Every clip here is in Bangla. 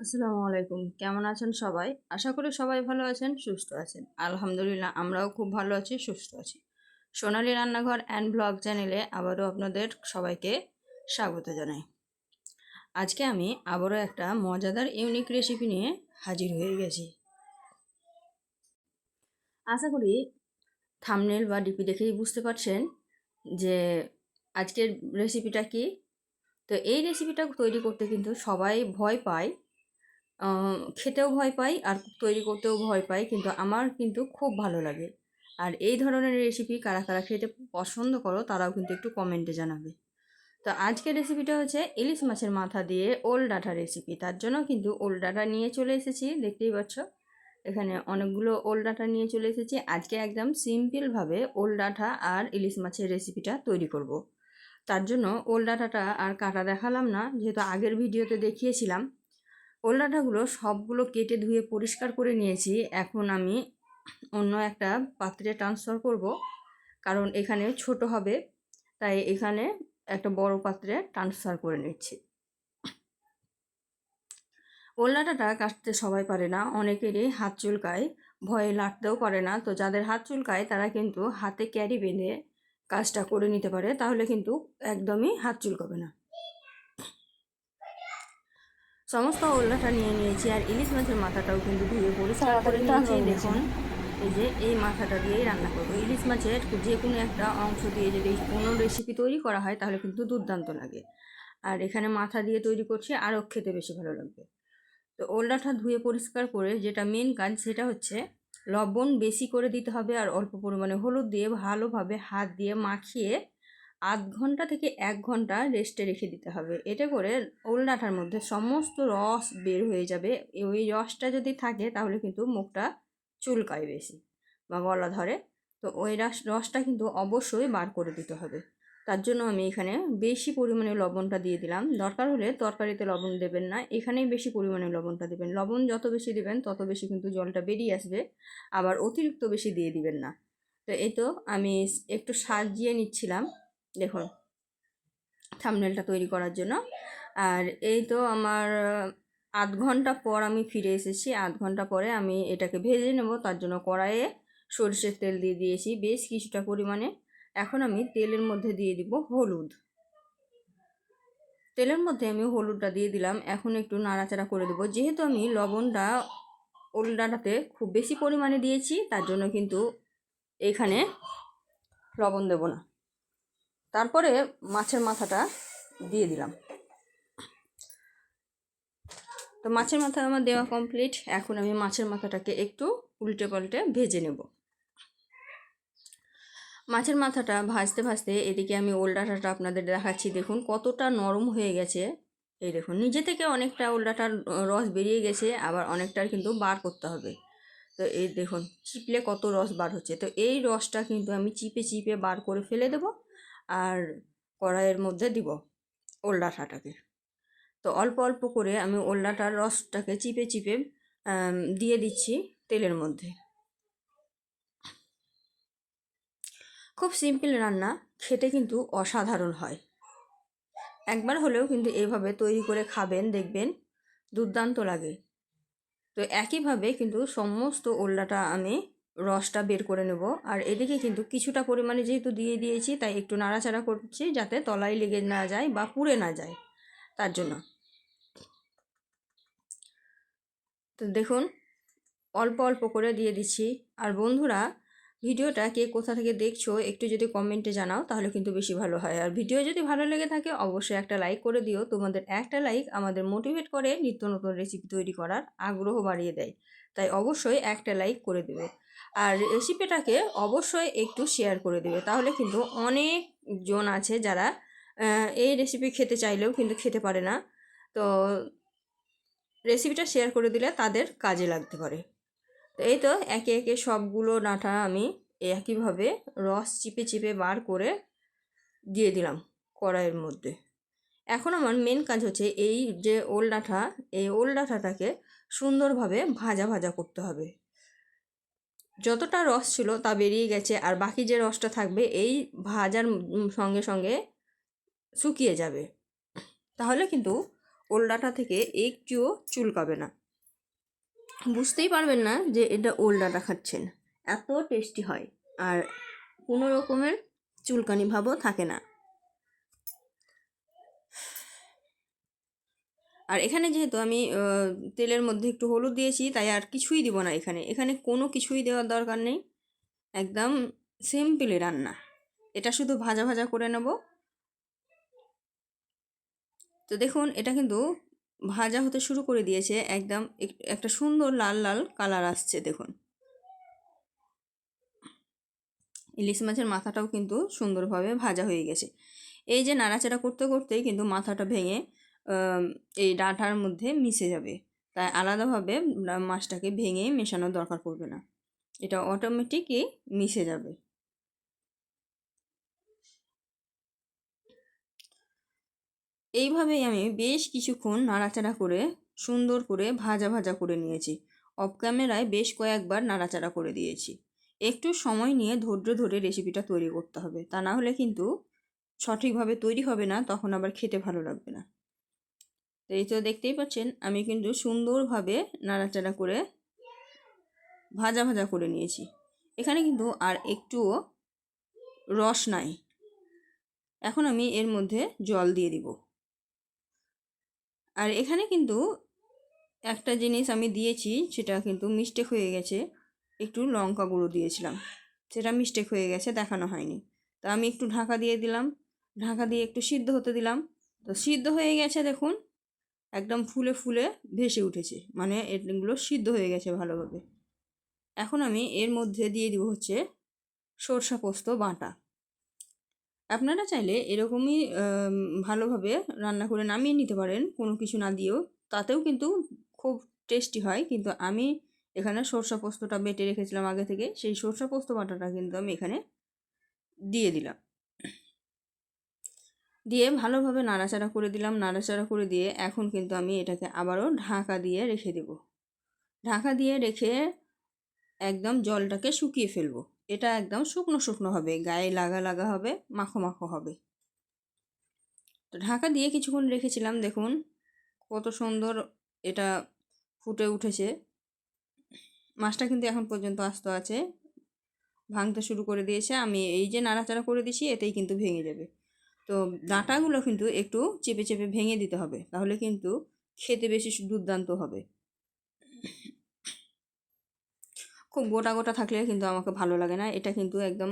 আসসালামু আলাইকুম। কেমন আছেন সবাই? আশা করি সবাই ভালো আছেন, সুস্থ আছেন। আলহামদুলিল্লাহ, আমরাও খুব ভালো আছি, সুস্থ আছি। সোনালি রান্নাঘর অ্যান্ড ব্লগ চ্যানেলে আবারও আপনাদের সবাইকে স্বাগত জানাই। আজকে আমি আবারও একটা মজাদার ইউনিক রেসিপি নিয়ে হাজির হয়ে গেছি। আশা করি থামনেল বা ডিপি দেখেই বুঝতে পারছেন যে আজকের রেসিপিটা কি। তো এই রেসিপিটা তৈরি করতে কিন্তু সবাই ভয় পায় খেতেও ভয় পাই আর তৈরি করতেও ভয় পাই। কিন্তু আমার কিন্তু খুব ভালো লাগে। আর এই ধরনের রেসিপি কারা কারা খেতে পছন্দ করো, তারাও কিন্তু একটু কমেন্টে জানাবে। তো আজকের রেসিপিটা হচ্ছে ইলিশ মাছের মাথা দিয়ে ওল ডাঁটা রেসিপি তার জন্য কিন্তু ওল ডাঁটা নিয়ে চলে এসেছি, দেখতেই পাচ্ছ। এখানে অনেকগুলো ওল ডাঁটা নিয়ে চলে এসেছি। আজকে একদম সিম্পলভাবে ওল ডাঁটা আর ইলিশ মাছের রেসিপিটা তৈরি করব। তার জন্য ওল ডাঁটাটা আর কাটা দেখালাম না, যেহেতু আগের ভিডিওতে দেখিয়েছিলাম। ওল ডাঁটাগুলো সবগুলো কেটে ধুয়ে পরিষ্কার করে নিয়েছি। এখন আমি অন্য একটা পাত্রে ট্রান্সফার করব, কারণ এখানে ছোট হবে, তাই এখানে একটা বড় পাত্রে ট্রান্সফার করে নিচ্ছি। ওল ডাঁটাটা কাটতে সবাই পারে না, অনেকেরই হাত চুলকায়, ভয়ে লাটতেও পারে না। তো যাদের হাত চুলকায়, তারা কিন্তু হাতে ক্যারি বেঁধে কাজটা করে নিতে পারে, তাহলে কিন্তু একদমই হাত চুলকাবে না। সমস্ত ওল্লাটা নিয়ে নিয়েছি আর ইলিশ মাছের মাথাটাও কিন্তু ধুয়ে পরিষ্কার করে নিয়েছি। দেখুন এই যে এই মাথাটা দিয়েই রান্না করব। ইলিশ মাছের যে কোনো একটা অংশ দিয়ে যদি কোনো রেসিপি তৈরি করা হয় তাহলে কিন্তু দুর্দান্ত লাগে। আর এখানে মাথা দিয়ে তৈরি করছি আরও খেতে বেশি ভালো লাগবে। তো ওল্লাটা ধুয়ে পরিষ্কার করে যেটা মেন কাজ সেটা হচ্ছে লবণ বেশি করে দিতে হবে আর অল্প পরিমাণে হলুদ দিয়ে ভালোভাবে হাত দিয়ে মাখিয়ে আধ ঘণ্টা থেকে এক ঘণ্টা রেস্টে রেখে দিতে হবে। এতে করে ওল ডাঁটার মধ্যে সমস্ত রস বের হয়ে যাবে। ওই রসটা যদি থাকে, তাহলে কিন্তু মুখটা চুলকায় বেশি বা গলা ধরে। তো ওই রস, রসটা কিন্তু অবশ্যই বার করে দিতে হবে। তার জন্য আমি এখানে বেশি পরিমাণে লবণটা দিয়ে দিলাম। দরকার হলে তরকারিতে লবণ দেবেন না। এখানেই বেশি পরিমাণে লবণটা দেবেন। লবণ যত বেশি দেবেন, তত বেশি কিন্তু জলটা বেরিয়ে আসবে। আবার অতিরিক্ত বেশি দিয়ে দিবেন না। তো এই তো আমি একটু সাজিয়ে নিচ্ছিলাম। দেখুন থামনেলটা তৈরি করার জন্য। আর এই তো আমার আধ ঘণ্টা পর আমি ফিরে এসেছি। আধ ঘণ্টা পরে আমি এটাকে ভেজে নেব। তার জন্য কড়াইয়ে সরষের তেল দিয়ে দিয়েছি। বেশ কিছুটা পরিমাণে এখন আমি তেলের মধ্যে দিয়ে দিব হলুদ। তেলের মধ্যে আমি হলুদটা দিয়ে দিলাম। এখন একটু নাড়াচাড়া করে দেবো। যেহেতু আমি লবণটা ওলডাটাতে খুব বেশি পরিমাণে দিয়েছি, তার জন্য কিন্তু এখানে লবণ দেব না। তারপরে মাছের মাথাটা দিয়ে দিলাম। তো মাছের মাথা আমার দেওয়া কমপ্লিট এখন আমি মাছের মাথাটাকে একটু উল্টে পাল্টে ভেজে নেব। মাছের মাথাটা ভাজতে ভাজতে এদিকে আমি ওলডাটাটা আপনাদের দেখাচ্ছি। দেখুন কতটা নরম হয়ে গেছে। এই দেখুন, নিজে থেকে অনেকটা ওলডাটার রস বেরিয়ে গেছে, আবার অনেকটার কিন্তু বার করতে হবে। তো এই দেখুন, চিপলে কত রস বার হচ্ছে। তো এই রসটা কিন্তু আমি চিপে চিপে বার করে ফেলে দেবো। আর কড়াইয়ের মধ্যে দিব ওল ডাঁটাটাকে তো অল্প অল্প করে আমি ওল ডাঁটার রসটাকে চিপে চিপে দিয়ে দিচ্ছি তেলের মধ্যে। খুব সিম্পল রান্না, খেতে কিন্তু অসাধারণ হয়। একবার হলেও কিন্তু এইভাবে তৈরি করে খাবেন, দেখবেন দুর্দান্ত লাগে। তো একইভাবে কিন্তু সমস্ত ওল্লাটা আমি রসটা বের করে নেব। আর এদিকে কিন্তু কিছুটা পরিমাণে যেহেতু দিয়ে দিয়েছি, তাই একটু নাড়াচাড়া করছি যাতে তলায় লেগে না যায় বা পুড়ে না যায় তার জন্য। তো দেখুন, অল্প অল্প করে দিয়ে দিচ্ছি। আর বন্ধুরা, ভিডিওটা কে কোথা থেকে দেখছ একটু যদি কমেন্টে জানাও, তাহলে কিন্তু বেশি ভালো হয়। আর ভিডিও যদি ভালো লেগে থাকে, অবশ্যই একটা লাইক করে দিও। তোমাদের একটা লাইক আমাদের মোটিভেট করে নিত্য নতুন রেসিপি তৈরি করার আগ্রহ বাড়িয়ে দেয়। তাই অবশ্যই একটা লাইক করে দেবে। আর রেসিপিটাকে অবশ্যই একটু শেয়ার করে দেবে। তাহলে কিন্তু অনেক জন আছে যারা এই রেসিপি খেতে চাইলেও কিন্তু খেতে পারে না। তো রেসিপিটা শেয়ার করে দিলে তাদের কাজে লাগতে পারে। তো এই তো একে একে সবগুলো ডাঁটা আমি একইভাবে রস চিপে চিপে বার করে দিয়ে দিলাম কড়াইয়ের মধ্যে। এখন আমার মেন কাজ হচ্ছে এই যে ওল ডাঁটা, এই ওল ডাঁটাটাকে সুন্দরভাবে ভাজা ভাজা করতে হবে। যতটা রস ছিল তা বেরিয়ে গেছে আর বাকি যে রসটা থাকবে এই ভাজার সঙ্গে সঙ্গে শুকিয়ে যাবে। তাহলে কিন্তু ওলডাটা থেকে একটুও চুলকাবে না। বুঝতেই পারবেন না যে এটা ওলডাটা খাচ্ছেন। এত টেস্টি হয় আর কোনো রকমের চুলকানি ভাবও থাকে না। আর এখানে যেহেতু আমি তেলের মধ্যে একটু হলুদ দিয়েছি, তাই আর কিছুই দিব না এখানে। এখানে কোনো কিছুই দেওয়ার দরকার নেই। একদম সিম্পলি রান্না। এটা শুধু ভাজা ভাজা করে নেব। তো দেখুন, এটা কিন্তু ভাজা হতে শুরু করে দিয়েছে। একদম এক- একটা সুন্দর লাল লাল কালার আসছে, দেখুন। ইলিশ মাছের মাথাটাও কিন্তু সুন্দরভাবে ভাজা হয়ে গেছে। এই যে নাড়াচাড়া করতে, করতেই কিন্তু মাথাটা ভেঙে এই ডাঁটার মধ্যে মিশে যাবে। তাই আলাদাভাবে মাছটাকে ভেঙে মেশানোর দরকার পড়বে না। এটা অটোমেটিকই মিশে যাবে। এইভাবেই আমি বেশ কিছুক্ষণ নাড়াচাড়া করে, সুন্দর করে ভাজা ভাজা করে নিয়েছি। অফ ক্যামেরায় বেশ কয়েকবার নাড়াচাড়া করে দিয়েছি। একটু সময় নিয়ে ধৈর্য ধরে রেসিপিটা তৈরি করতে হবে। তা না হলে কিন্তু সঠিকভাবে তৈরি হবে না, তখন আবার খেতে ভালো লাগবে না। তো এই তো দেখতেই পাচ্ছেন, আমি কিন্তু সুন্দরভাবে নাড়াচাড়া করে ভাজা ভাজা করে নিয়েছি। এখানে কিন্তু আর একটুও রস নাই। এখন আমি এর মধ্যে জল দিয়ে দিব। আর এখানে কিন্তু একটা জিনিস আমি দিয়েছি, সেটা কিন্তু মিস্টেক হয়ে গেছে। একটু লঙ্কা গুঁড়ো দিয়েছিলাম, সেটা মিস্টেক হয়ে গেছে, দেখানো হয়নি। তা আমি একটু ঢাকা দিয়ে দিলাম। ঢাকা দিয়ে একটু সিদ্ধ হতে দিলাম। তো সিদ্ধ হয়ে গেছে, দেখুন। একদম ফুলে ফুলে ভেসে উঠেছে। মানে এগুলো সিদ্ধ হয়ে গেছে ভালোভাবে। এখন আমি এর মধ্যে দিয়ে দিব হচ্ছে সরষা পোস্ত বাটা। আপনারা চাইলে এরকমই ভালোভাবে রান্না করে নামিয়ে নিতে পারেন, কোনো কিছু না দিয়েও। তাতেও কিন্তু খুব টেস্টি হয়। কিন্তু আমি এখানে সরষা পোস্তটা বেটে রেখেছিলাম আগে থেকে। সেই সরষা পোস্ত বাটাটা কিন্তু আমি এখানে দিয়ে দিলাম। দিয়ে ভালোভাবে নাড়াচাড়া করে দিলাম, নাড়াচাড়া করে দিয়ে এখন কিন্তু আমি এটাকে আবারও ঢাকা দিয়ে রেখে দেব। ঢাকা দিয়ে রেখে একদম জলটাকে শুকিয়ে ফেলব। এটা একদম শুকনো শুকনো হবে, গায়ে লাগা লাগা হবে, মাখো মাখো হবে। তো ঢাকা দিয়ে কিছুক্ষণ রেখেছিলাম, দেখুন কত সুন্দর এটা ফুটে উঠেছে। মাছটা কিন্তু এখন পর্যন্ত আস্ত আছে, ভাঙতে শুরু করে দিয়েছে। আমি এই যে নাড়াচাড়া করে দিছি, এতেই কিন্তু ভেঙে যাবে। তো ডাঁটাগুলো কিন্তু একটু চেপে চেপে ভেঙে দিতে হবে। তাহলে কিন্তু খেতে বেশি দুর্দান্ত হবে। খুব গোটা গোটা থাকলে কিন্তু আমাকে ভালো লাগে না। এটা কিন্তু একদম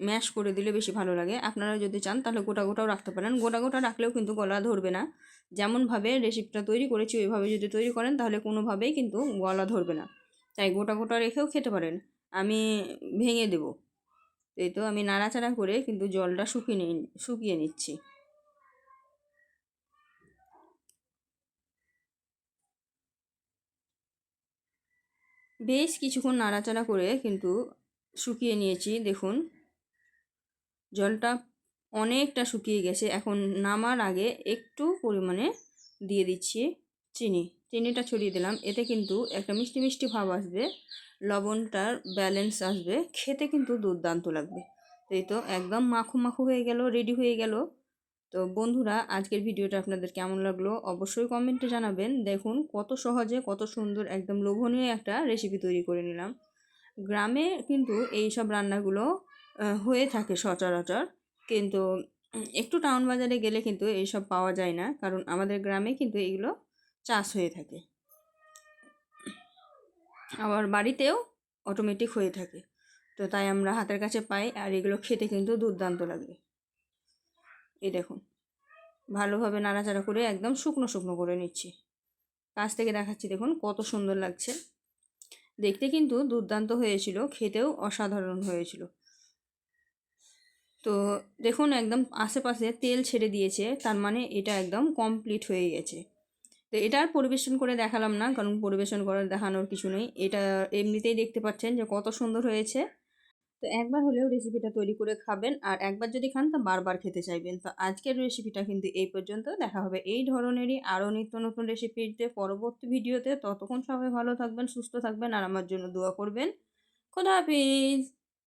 ম্যাশ করে দিলে বেশি ভালো লাগে। আপনারা যদি চান তাহলে গোটা, গোটাও রাখতে পারেন। গোটা গোটা রাখলেও কিন্তু গলা ধরবে না। যেমনভাবে রেসিপিটা তৈরি করেছি, ওইভাবে যদি তৈরি করেন তাহলে কোনোভাবেই কিন্তু গলা ধরবে না। তাই গোটা গোটা রেখেও খেতে পারেন। আমি ভেঙে দেবো। এই তো আমি নাড়াচাড়া করে কিন্তু জলটা শুকিয়ে নিই, শুকিয়ে নিচ্ছি। বেশ কিছুক্ষণ নাড়াচাড়া করে কিন্তু শুকিয়ে নিয়েছি, দেখুন। জলটা অনেকটা শুকিয়ে গেছে, এখন নামার আগে একটু পরিমাণে দিয়ে দিচ্ছি চিনি। চিনিটা ছড়িয়ে দিলাম। এতে কিন্তু একটা মিষ্টি মিষ্টি ভাব আসবে, লবণটার ব্যালেন্স আসবে, খেতে কিন্তু দুর্দান্ত লাগবে। তো এই তো একদম মাখো মাখো হয়ে গেল রেডি হয়ে গেল। তো বন্ধুরা, আজকের ভিডিওটা আপনাদের কেমন লাগল অবশ্যই কমেন্টে জানাবেন। দেখুন, কত সহজে, কত সুন্দর, একদম লোভনীয় একটা রেসিপি তৈরি করে নিলাম। গ্রামে কিন্তু এই সব রান্নাগুলো হয়ে থাকে সচরাচর। কিন্তু একটু টাউন বাজারে গেলে কিন্তু এইসব পাওয়া যায় না। কারণ আমাদের গ্রামে কিন্তু এগুলো চাষ হয়ে থাকে। আবার বাড়িতেও অটোমেটিক হয়ে থাকে। তো তাই আমরা হাতের কাছে পাই আর এগুলো খেতে কিন্তু দুর্দান্ত লাগে। এই দেখুন, ভালোভাবে নাড়াচাড়া করে একদম শুকনো শুকনো করে নিচ্ছি। কাছ থেকে দেখাচ্ছি, দেখুন কত সুন্দর লাগছে। দেখতে কিন্তু দুর্দান্ত হয়েছিল, খেতেও অসাধারণ হয়েছিল। তো দেখুন একদম আশেপাশে তেল ছেড়ে দিয়েছে, তার মানে এটা একদম কমপ্লিট হয়ে গেছে। তো এটা আর পরিবেশন করে দেখালাম না, কারণ পরিবেশন করার দেখানোর কিছু নেই। এটা এমনিতেই দেখতে পাচ্ছেন যে কত সুন্দর হয়েছে। তো একবার হলেও রেসিপিটা তৈরি করে খাবেন, আর একবার যদি খান তা বারবার খেতে চাইবেন। তো আজকের রেসিপিটা কিন্তু এই পর্যন্ত। দেখা হবে এই ধরনেরই আরও নিত্য নতুন রেসিপিতে পরবর্তী ভিডিওতে। ততক্ষণ সবাই ভালো থাকবেন, সুস্থ থাকবেন, আর আমার জন্য দোয়া করবেন। খোদা হাফিজ!